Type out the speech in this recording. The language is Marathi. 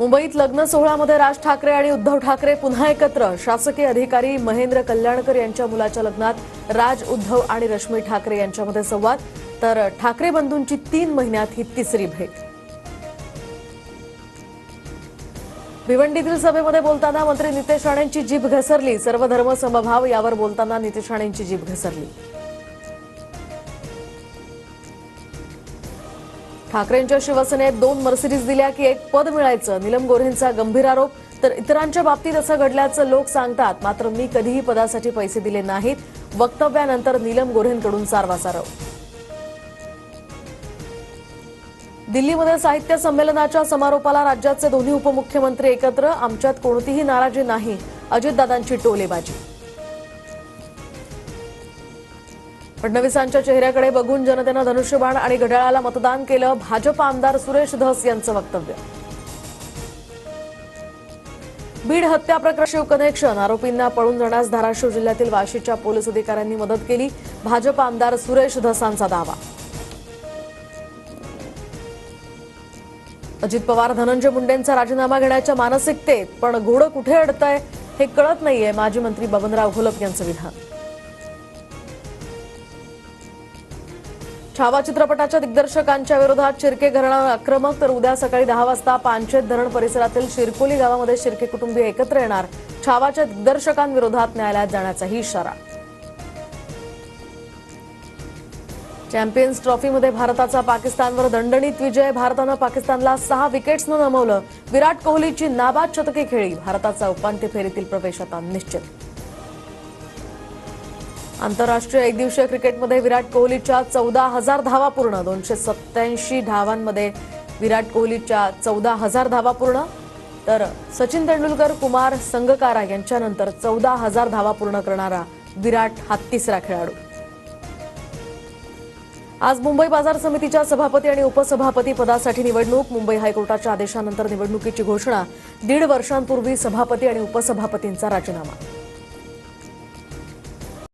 मुंबईत लग्न सोहळ्यामध्ये राज ठाकरे आणि उद्धव ठाकरे पुन्हा एकत्र. शासकीय अधिकारी महेंद्र कल्याणकर यांच्या मुलाच्या लग्नात राज उद्धव आणि रश्मी ठाकरे यांच्यामध्ये संवाद. तर ठाकरे बंधूंची तीन महिन्यात ही तिसरी भेट. भिवंडीतील सभेमध्ये बोलताना मंत्री नितेश राणेंची जीभ घसरली. सर्वधर्म समभाव यावर बोलताना नितेश राणेंची जीभ घसरली. ठाकरेंच्या शिवसेनेत दोन मर्सिडीज दिल्या की एक पद मिळायचं. नीलम गोऱ्हेंचा गंभीर आरोप. तर इतरांच्या बाबतीत असं घडल्याचं लोक सांगतात. मात्र मी कधीही पदासाठी पैसे दिले नाहीत. वक्तव्यानंतर नीलम गोऱ्हेंकडून सारवासारव दिल्लीमध्ये साहित्य संमेलनाच्या समारोपाला राज्याचे दोन्ही उपमुख्यमंत्री एकत्र. आमच्यात कोणतीही नाराजी नाही. अजितदादांची टोलेबाजी. फडणवीसांच्या चेहऱ्याकडे बघून जनतेनं धनुष्यबाण आणि घड्याळाला मतदान केलं भाजप आमदार सुरेश धस यांचं वक्तव्य. बीड हत्या प्रकरण शिव कनेक्शन आरोपींना पळून जाण्यास धाराशिव जिल्ह्यातील वाशीच्या पोलीस अधिकाऱ्यांनी मदत केली. भाजप आमदार सुरेश धसांचा दावा. अजित पवार धनंजय मुंडेंचा राजीनामा घेण्याच्या मानसिकतेत पण घोडं कुठे अडतंय हे कळत नाहीये माजी मंत्री बबनराव घोलप यांचं विधान. छावा चित्रपटाच्या दिग्दर्शकांच्या विरोधात शिर्के घराणं आक्रमक तर उद्या सकाळी दहा वाजता पानशेत धरण परिसरातील शिरकोली गावामध्ये शिर्के कुटुंबीय एकत्र येणार. छावाच्या दिग्दर्शकांविरोधात न्यायालयात जाण्याचाही इशारा. चॅम्पियन्स ट्रॉफीमध्ये भारताचा पाकिस्तानवर दणदणीत विजय. भारतानं पाकिस्तानला सहा विकेट्सनं नमवलं. विराट कोहलीची नाबाद शतके खेळी. भारताचा उपांत्य फेरीतील प्रवेश आता निश्चित. आंतरराष्ट्रीय एकदिवसीय क्रिकेटमध्ये विराट कोहलीच्या चौदा हजार धावा पूर्ण दोनशे सत्याऐंशी धावांमध्ये विराट कोहलीच्या चौदा हजार धावा पूर्ण. तर सचिन तेंडुलकर कुमार संगकारा यांच्यानंतर चौदा हजार धावा पूर्ण करणारा विराट हा तिसरा खेळाडू. आज मुंबई बाजार समितीच्या सभापती आणि उपसभापती पदासाठी निवडणूक मुंबई हायकोर्टाच्या आदेशानंतर निवडणुकीची घोषणा दीड वर्षांपूर्वी सभापती आणि उपसभापतींचा राजीनामा.